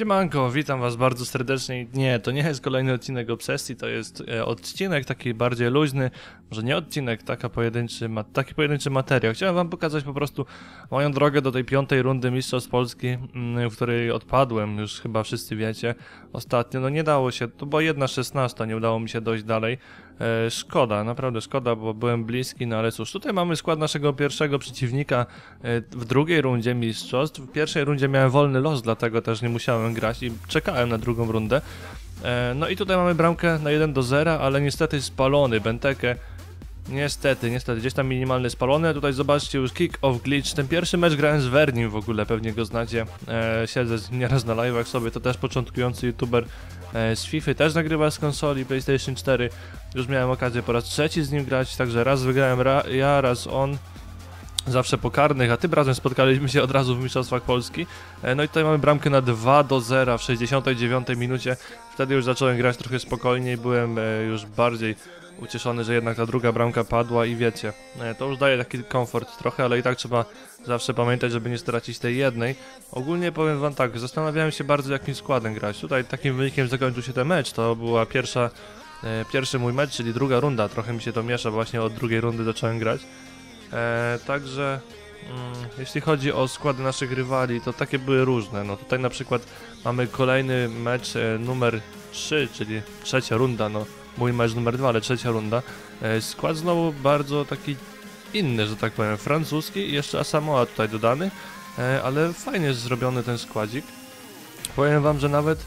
Siemanko, witam was bardzo serdecznie. Nie, to nie jest kolejny odcinek Obsesji, to jest e, odcinek taki bardziej luźny, może nie odcinek, taka pojedynczy, taki pojedynczy materiał. Chciałem wam pokazać po prostu moją drogę do tej piątej rundy Mistrzostw Polski, mm, w której odpadłem, już chyba wszyscy wiecie, ostatnio. No nie dało się, to była jedna szesnasta, nie udało mi się dojść dalej. E, szkoda, naprawdę szkoda, bo byłem bliski, no ale cóż, tutaj mamy skład naszego pierwszego przeciwnika e, w drugiej rundzie mistrzostw. W pierwszej rundzie miałem wolny los, dlatego też nie musiałem grać i czekałem na drugą rundę. E, no i tutaj mamy bramkę na 1 do 0, ale niestety spalony, Benteke Niestety, niestety, gdzieś tam minimalny spalony, a tutaj zobaczcie już kick of glitch, ten pierwszy mecz grałem z Vernim w ogóle, pewnie go znacie, e, siedzę nieraz na live'ach sobie, to też początkujący youtuber e, z FIFA, też nagrywa z konsoli PlayStation 4, już miałem okazję po raz trzeci z nim grać, także raz wygrałem ra ja, raz on, zawsze po karnych, a tym razem spotkaliśmy się od razu w Mistrzostwach Polski. E, no i tutaj mamy bramkę na 2 do 0 w 69 minucie. Wtedy już zacząłem grać trochę spokojniej, byłem e, już bardziej ucieszony, że jednak ta druga bramka padła i wiecie, e, to już daje taki komfort trochę, ale i tak trzeba zawsze pamiętać, żeby nie stracić tej jednej. Ogólnie powiem wam tak, zastanawiałem się bardzo jakim składem grać. Tutaj takim wynikiem zakończył się ten mecz, to była pierwsza, pierwszy mój mecz, czyli druga runda, trochę mi się to miesza, właśnie od drugiej rundy zacząłem grać. E, także mm, jeśli chodzi o składy naszych rywali, to takie były różne. No tutaj na przykład mamy kolejny mecz e, numer 3, czyli trzecia runda, no mój mecz numer 2, ale trzecia runda. E, skład znowu bardzo taki inny, że tak powiem, francuski i jeszcze Asamoah tutaj dodany, ale fajnie zrobiony ten składzik. Powiem wam, że nawet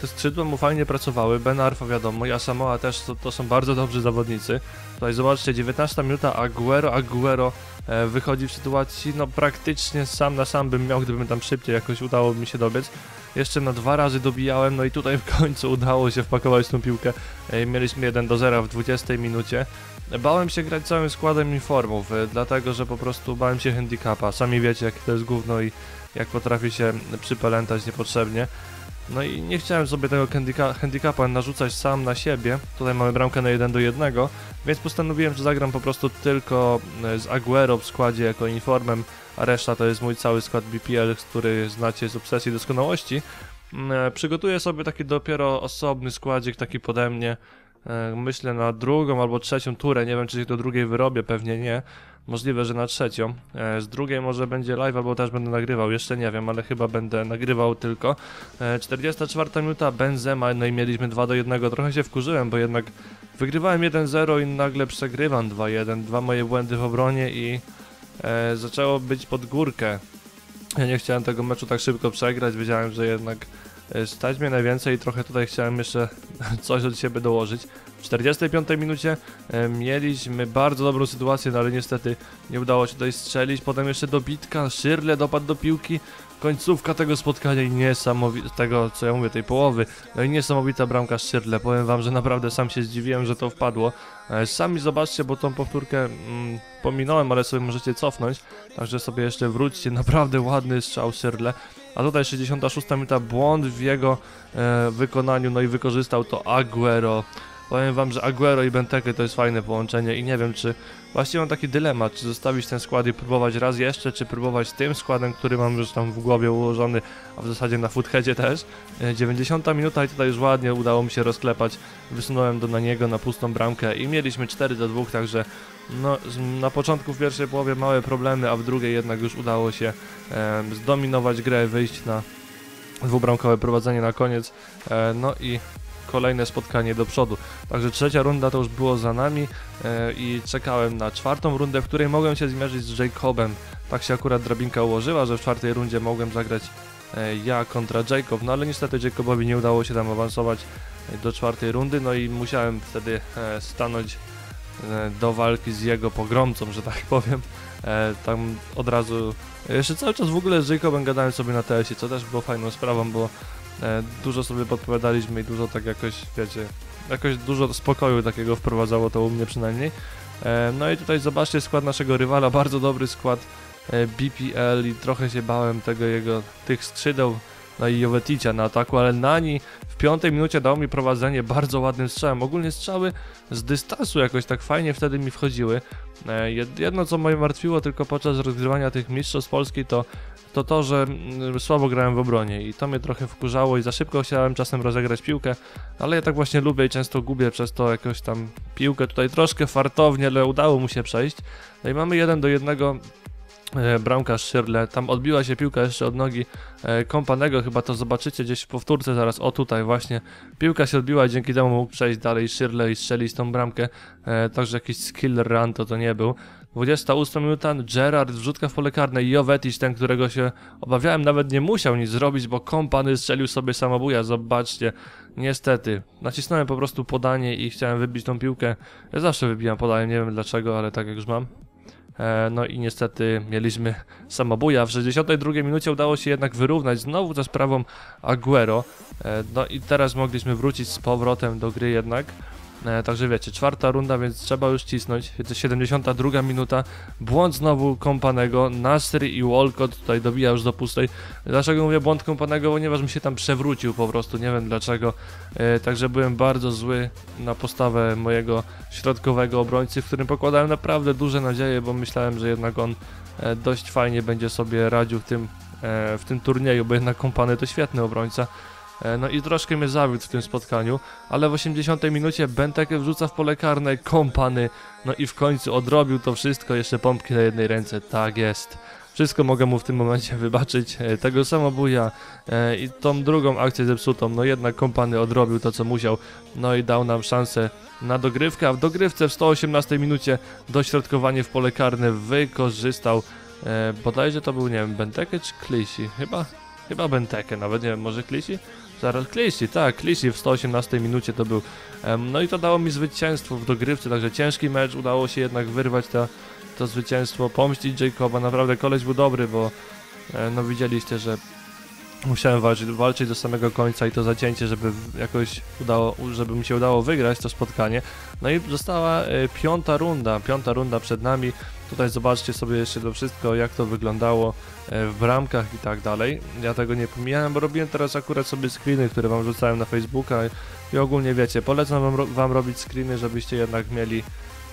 te skrzydła mu fajnie pracowały, Ben Arfa wiadomo, ja Samoa też, to, to, są bardzo dobrzy zawodnicy. Tutaj zobaczcie, 19 minuta, Aguero, Aguero e, wychodzi w sytuacji, no praktycznie sam na sam bym miał, gdybym tam szybciej jakoś udało mi się dobiec. Jeszcze na dwa razy dobijałem, no i tutaj w końcu udało się wpakować tą piłkę. E, mieliśmy 1 do 0 w 20 minucie. Bałem się grać całym składem informów, e, dlatego że po prostu bałem się handicapa. Sami wiecie, jakie to jest gówno i jak potrafi się przypelętać niepotrzebnie. No i nie chciałem sobie tego handicapa narzucać sam na siebie. Tutaj mamy bramkę na 1 do 1, więc postanowiłem, że zagram po prostu tylko e, z Aguero w składzie jako informem, a reszta to jest mój cały skład BPL, który znacie z obsesji doskonałości. Mm, e, przygotuję sobie taki dopiero osobny składzik, taki pode mnie. E, myślę na drugą albo trzecią turę, nie wiem czy się do drugiej wyrobię, pewnie nie. Możliwe, że na trzecią. E, z drugiej może będzie live, albo też będę nagrywał, jeszcze nie wiem, ale chyba będę nagrywał tylko. 44 e, minuta Benzema, no i mieliśmy 2 do 1. Trochę się wkurzyłem, bo jednak wygrywałem 1-0 i nagle przegrywam 2-1. Dwa moje błędy w obronie i e, zaczęło być pod górkę. Ja nie chciałem tego meczu tak szybko przegrać, wiedziałem, że jednak stać mnie najwięcej i trochę tutaj chciałem jeszcze coś od siebie dołożyć. W 45 minucie e, mieliśmy bardzo dobrą sytuację, no ale niestety nie udało się tutaj strzelić. Potem jeszcze dobitka, Szyrle dopadł do piłki. Końcówka tego spotkania i niesamowite, tego co ja mówię, tej połowy. No i niesamowita bramka Szyrle. Powiem wam, że naprawdę sam się zdziwiłem, że to wpadło. E, sami zobaczcie, bo tą powtórkę mm, pominąłem, ale sobie możecie cofnąć. Także sobie jeszcze wróćcie. Naprawdę ładny strzał Szyrle. A tutaj 66 minuta błąd w jego e, wykonaniu, no i wykorzystał to Aguero. Powiem wam, że Aguero i Benteke to jest fajne połączenie i nie wiem czy właściwie mam taki dylemat, czy zostawić ten skład i próbować raz jeszcze, czy próbować tym składem, który mam już tam w głowie ułożony, a w zasadzie na footheadzie też. 90 e, minuta i tutaj już ładnie udało mi się rozklepać, wysunąłem do na niego na pustą bramkę i mieliśmy 4 do 2, także no, na początku w pierwszej połowie małe problemy, a w drugiej jednak już udało się e, zdominować grę, wyjść na dwubramkowe prowadzenie na koniec. E, no i kolejne spotkanie do przodu. Także trzecia runda to już było za nami e, i czekałem na czwartą rundę, w której mogłem się zmierzyć z Jacobem. Tak się akurat drabinka ułożyła, że w czwartej rundzie mogłem zagrać e, ja kontra Jacob, no ale niestety Jacobowi nie udało się tam awansować do czwartej rundy, no i musiałem wtedy e, stanąć e, do walki z jego pogromcą, że tak powiem. E, tam od razu, jeszcze cały czas w ogóle z Jacobem gadałem sobie na TS-ie, co też było fajną sprawą, bo E, dużo sobie podpowiadaliśmy i dużo tak jakoś, wiecie, jakoś dużo spokoju takiego wprowadzało to u mnie przynajmniej. E, no i tutaj zobaczcie skład naszego rywala, bardzo dobry skład e, BPL i trochę się bałem tego jego, tych skrzydeł, no i Joveticia na ataku, ale Nani piątej minucie dał mi prowadzenie bardzo ładnym strzałem. Ogólnie strzały z dystansu jakoś tak fajnie wtedy mi wchodziły. Jedno co mnie martwiło tylko podczas rozgrywania tych mistrzostw Polski to to to, że mm, słabo grałem w obronie i to mnie trochę wkurzało i za szybko chciałem czasem rozegrać piłkę, ale ja tak właśnie lubię i często gubię przez to jakoś tam piłkę tutaj troszkę fartownie, ale udało mu się przejść. No i mamy jeden do jednego e, bramkarz Szyrle, tam odbiła się piłka jeszcze od nogi e, Kompanego, chyba to zobaczycie gdzieś w powtórce zaraz, o tutaj właśnie, piłka się odbiła i dzięki temu mógł przejść dalej Szyrle i strzelić tą bramkę, e, także jakiś skill run to to nie był. 28 minuta, Gerard, wrzutka w pole karne, Jovetic, ten, którego się obawiałem, nawet nie musiał nic zrobić, bo kompany strzelił sobie samobuja, zobaczcie, niestety, nacisnąłem po prostu podanie i chciałem wybić tą piłkę, ja zawsze wybijam podanie, nie wiem dlaczego, ale tak jak już mam. E, No i niestety mieliśmy samobuja. W 62 minucie udało się jednak wyrównać znowu za sprawą Aguero. E, No i teraz mogliśmy wrócić z powrotem do gry jednak. E, Także wiecie, czwarta runda, więc trzeba już cisnąć. Jest 72 minuta. Błąd znowu Kompanego. Nasr i Walcott tutaj dobija już do pustej. Dlaczego mówię błąd Kompanego? Ponieważ mi się tam przewrócił po prostu. Nie wiem dlaczego. E, Także byłem bardzo zły na postawę mojego środkowego obrońcy, w którym pokładałem naprawdę duże nadzieje, bo myślałem, że jednak on e, dość fajnie będzie sobie radził w tym, w tym turnieju, bo jednak Kompany to świetny obrońca. E, No i troszkę mnie zawiódł w tym spotkaniu, ale w 80 minucie Benteke wrzuca w pole karne Kompany, no i w końcu odrobił to wszystko, jeszcze pompki na jednej ręce, tak jest. Wszystko mogę mu w tym momencie wybaczyć, e, tego samobuja e, i tą drugą akcję zepsutą, no jednak Kompany odrobił to co musiał, no i dał nam szansę na dogrywkę, a w dogrywce w 118 minucie dośrodkowanie w pole karne wykorzystał, e, bodajże to był, nie wiem, Benteke czy Klisi, chyba, chyba Benteke, nawet nie wiem, może Klisi? Zaraz Klisi, tak, Klisi w 118 minucie to był. No i to dało mi zwycięstwo w dogrywce, także ciężki mecz, udało się jednak wyrwać to, to zwycięstwo, pomścić Jacoba, naprawdę koleś był dobry, bo e, no widzieliście, że musiałem walczyć, walczyć do samego końca i to zacięcie, żeby jakoś udało, żeby mi się udało wygrać to spotkanie. No i została e, piąta runda, piąta runda przed nami. Tutaj zobaczcie sobie jeszcze to wszystko, jak to wyglądało e, w bramkach i tak dalej. Ja tego nie pomijałem, bo robiłem teraz akurat sobie screeny, które wam rzucałem na Facebooka i ogólnie wiecie, polecam wam, wam robić screeny, żebyście jednak mieli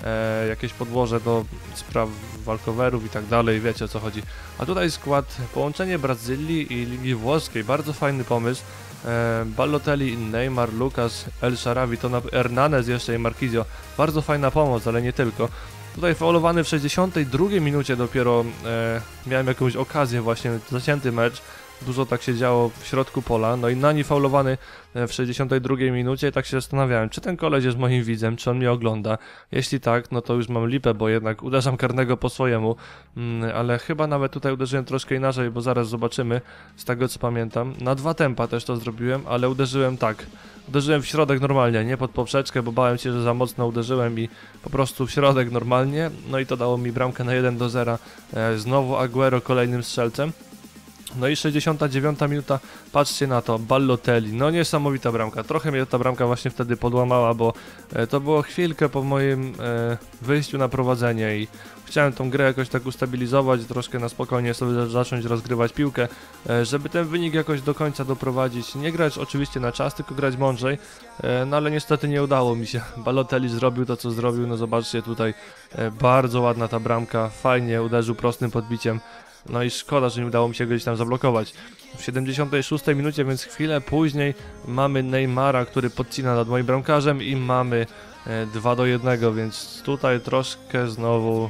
e, jakieś podłoże do spraw walkowerów i tak dalej, wiecie o co chodzi. A tutaj skład, połączenie Brazylii i Ligi Włoskiej, bardzo fajny pomysł. E, Balotelli, Neymar, Lucas, El Sharawi, to na Hernandez jeszcze i Marquizio. Bardzo fajna pomoc, ale nie tylko. Tutaj faulowany w 62 minucie dopiero e, miałem jakąś okazję właśnie, zacięty mecz. Dużo tak się działo w środku pola, no i Nani faulowany e, w 62 minucie tak się zastanawiałem, czy ten koleś jest moim widzem, czy on mnie ogląda. Jeśli tak, no to już mam lipę, bo jednak uderzam karnego po swojemu, mm, ale chyba nawet tutaj uderzyłem troszkę inaczej, bo zaraz zobaczymy, z tego co pamiętam. Na dwa tempa też to zrobiłem, ale uderzyłem tak. Uderzyłem w środek normalnie, nie pod poprzeczkę, bo bałem się, że za mocno uderzyłem i po prostu w środek normalnie. No i to dało mi bramkę na 1 do 0. E, znowu Aguero kolejnym strzelcem. No i 69 minuta, patrzcie na to, Ballotelli, no niesamowita bramka, trochę mnie ta bramka właśnie wtedy podłamała, bo e, to było chwilkę po moim e, wyjściu na prowadzenie i chciałem tą grę jakoś tak ustabilizować, troszkę na spokojnie sobie za- zacząć rozgrywać piłkę, e, żeby ten wynik jakoś do końca doprowadzić, nie grać oczywiście na czas, tylko grać mądrzej, no ale niestety nie udało mi się, Balotelli zrobił to co zrobił, no zobaczcie tutaj, bardzo ładna ta bramka, fajnie uderzył prostym podbiciem, no i szkoda, że nie udało mi się gdzieś tam zablokować. W 76 minucie, więc chwilę później mamy Neymara, który podcina nad moim bramkarzem i mamy e, 2 do 1, więc tutaj troszkę znowu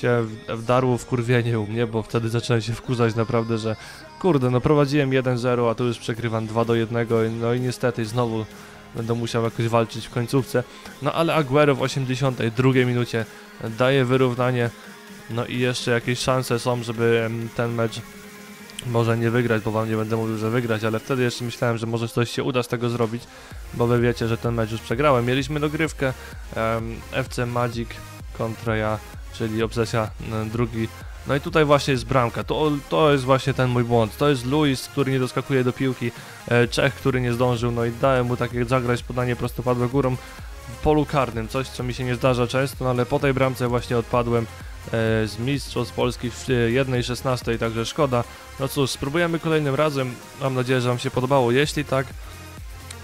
się w- wdarło wkurwienie u mnie, bo wtedy zacząłem się wkurzać naprawdę, że kurde, no prowadziłem 1-0, a tu już przegrywam 2 do 1, no i niestety znowu będę musiał jakoś walczyć w końcówce. No ale Aguero w 82 minucie daje wyrównanie no i jeszcze jakieś szanse są, żeby ten mecz może nie wygrać, bo wam nie będę mówił, że wygrać, ale wtedy jeszcze myślałem, że może coś się uda z tego zrobić, bo wy wiecie, że ten mecz już przegrałem. Mieliśmy dogrywkę em, FC Magic kontra ja, czyli Obsesja drugi. No i tutaj właśnie jest bramka, to, to jest właśnie ten mój błąd. To jest Luis, który nie doskakuje do piłki, e, Czech, który nie zdążył, no i dałem mu takie zagrać podanie prostopadłe górą w polu karnym, coś co mi się nie zdarza często, no ale po tej bramce właśnie odpadłem z Mistrzostw Polski w 1.16, także szkoda. No cóż, spróbujemy kolejnym razem. Mam nadzieję, że Wam się podobało. Jeśli tak,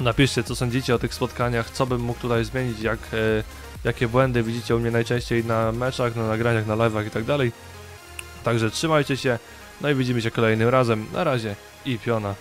napiszcie, co sądzicie o tych spotkaniach, co bym mógł tutaj zmienić, jak, e, jakie błędy widzicie u mnie najczęściej na meczach, na nagraniach, na live'ach i tak dalej. Także trzymajcie się. No i widzimy się kolejnym razem. Na razie i piona.